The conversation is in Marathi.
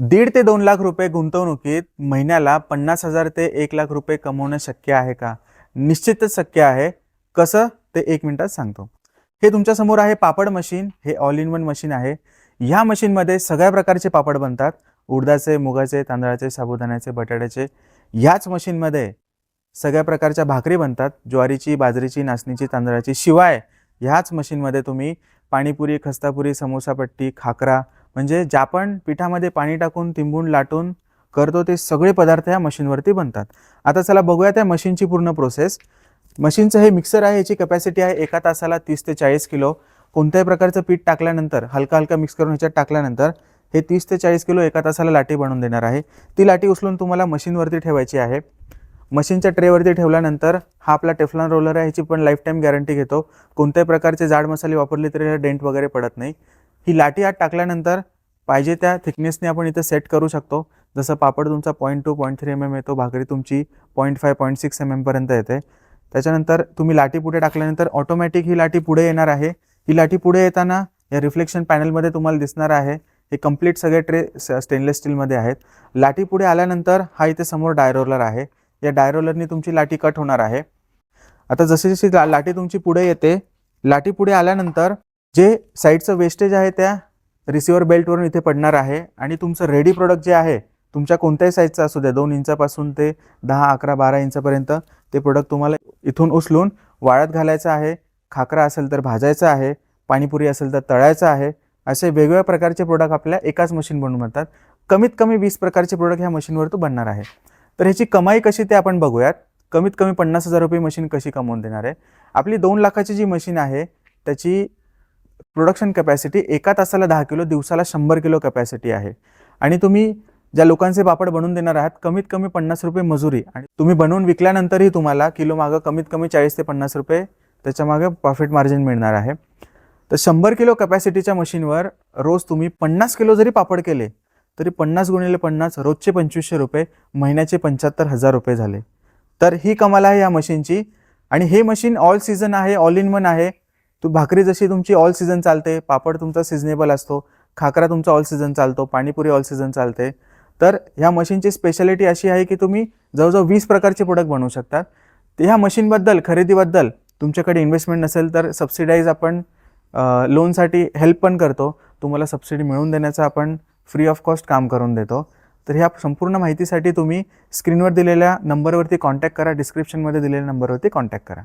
दीड ते दोन लाख रुपये गुंतवणुकीत महिन्याला पन्नास हजार ते एक लाख रुपये कमवणं शक्य आहे का? निश्चितच शक्य आहे. कसं? ते एक मिनिटात सांगतो. हे तुमच्यासमोर आहे पापड मशीन. हे ऑल इन वन मशीन आहे. ह्या मशीनमध्ये सगळ्या प्रकारचे पापड बनतात. उडदाचे मुगाचे तांदळाचे साबुदाण्याचे बटाट्याचे. ह्याच मशीनमध्ये सगळ्या प्रकारच्या भाकरी बनतात. ज्वारीची बाजरीची नाचणीची तांदळाची. शिवाय ह्याच मशीनमध्ये तुम्ही पाणीपुरी खस्तापुरी समोसापट्टी खाकरा म्हणजे ज्या आपण पिठामध्ये पाणी टाकून तिंबून लाटून करतो ते सगळे पदार्थ ह्या मशीनवरती बनतात. आता चला बघूया त्या मशीनची पूर्ण प्रोसेस. मशीनचं हे मिक्सर आहे याची कपॅसिटी आहे एका तासाला तीस ते चाळीस किलो. कोणत्याही प्रकारचं पीठ टाकल्यानंतर हलका हलका मिक्स करून ह्याच्यात टाकल्यानंतर हे तीस ते चाळीस किलो एका तासाला लाटी बनवून देणार आहे. ती लाटी उचलून तुम्हाला मशीनवरती ठेवायची आहे. मशीनच्या ट्रेवरती ठेवल्यानंतर हा आपला टेफलॉन रोलर आहे ह्याची पण लाईफ टाईम गॅरंटी घेतो. कोणत्याही प्रकारचे जाड मसाले वापरले तरी डेंट वगैरे पडत नाही. ही लाटी आत टाकल्यानंतर पाहिजे त्या थिकनेसने आपण इथं सेट करू शकतो. जसं पापड तुमचा point two point three M M येतो भाकरी तुमची point five point six M एमपर्यंत येते. त्याच्यानंतर तुम्ही लाटी पुढे टाकल्यानंतर ऑटोमॅटिक ही लाटी पुढे येणार आहे. ही लाटी पुढे येताना या रिफ्लेक्शन पॅनलमध्ये तुम्हाला दिसणार आहे. हे कंप्लीट सगळे ट्रे स्टेनलेस स्टीलमध्ये आहेत. लाटी पुढे आल्यानंतर हा इथे समोर डायरोलर आहे. या डायरोलरनी तुमची लाटी कट होणार आहे. आता जशी जशी लाटी तुमची पुढे येते लाटी पुढे आल्यानंतर जे साईडचं वेस्टेज आहे त्या रिसिव्हर बेल्टवरून इथे पडणार आहे आणि तुमचं रेडी प्रोडक्ट जे आहे तुमच्या कोणत्याही साईजचं असू द्या दोन इंचापासून ते दहा अकरा बारा इंचापर्यंत ते प्रोडक्ट तुम्हाला इथून उचलून वाळत घालायचं आहे खाकरा असेल तर भाजायचं आहे पाणीपुरी असेल तर तळायचं आहे असे वेगवेगळ्या प्रकारचे प्रोडक्ट आपल्या एकाच मशीन बनवून बनतात. कमीत कमी वीस प्रकारचे प्रोडक्ट ह्या मशीनवर तो बनणार आहे. तर ह्याची कमाई कशी ते आपण बघूयात. कमीत कमी पन्नास हजार रुपये मशीन कशी कमवून देणार आहे. आपली दोन लाखाची जी मशीन आहे त्याची प्रोडक्शन कॅपॅसिटी एका तासाला दहा किलो दिवसाला शंभर किलो कॅपॅसिटी आहे. आणि तुम्ही ज्या लोकांचे पापड बनवून देणार आहात कमीत कमी पन्नास रुपये मजुरी. आणि तुम्ही बनवून विकल्यानंतरही तुम्हाला किलो मागं कमीत कमी चाळीस ते पन्नास रुपये त्याच्यामागे प्रॉफिट मार्जिन मिळणार आहे. तर शंभर किलो कॅपॅसिटीच्या मशीनवर रोज तुम्ही पन्नास किलो जरी पापड केले तरी पन्नास गुणिले पन्नास रोजचे पंचवीसशे रुपये महिन्याचे पंच्याहत्तर हजार रुपये झाले. तर ही कमाल आहे या मशीनची आणि हे मशीन ऑल सीझन आहे ऑल इन वन आहे. तू भाकरी जशी तुमची ऑल सीझन चालते पापड तुमचा सिजनेबल असतो खाकरा तुमचा ऑल सीझन चालतो पाणीपुरी ऑल सीझन चालते तर ह्या मशीनची स्पेशालिटी अशी आहे की तुम्ही जवळजवळ वीस प्रकारचे प्रोडक्ट बनवू शकतात तर ह्या मशीनबद्दल खरेदीबद्दल तुमच्याकडे इन्व्हेस्टमेंट नसेल तर सबसिडाईज आपण लोनसाठी हेल्प पण करतो. तुम्हाला सबसिडी मिळवून देण्याचं आपण फ्री ऑफ कॉस्ट काम करून देतो. तर ह्या संपूर्ण माहितीसाठी तुम्ही स्क्रीनवर दिलेल्या नंबरवरती कॉन्टॅक्ट करा डिस्क्रिप्शनमध्ये दिलेल्या नंबरवरती कॉन्टॅक्ट करा.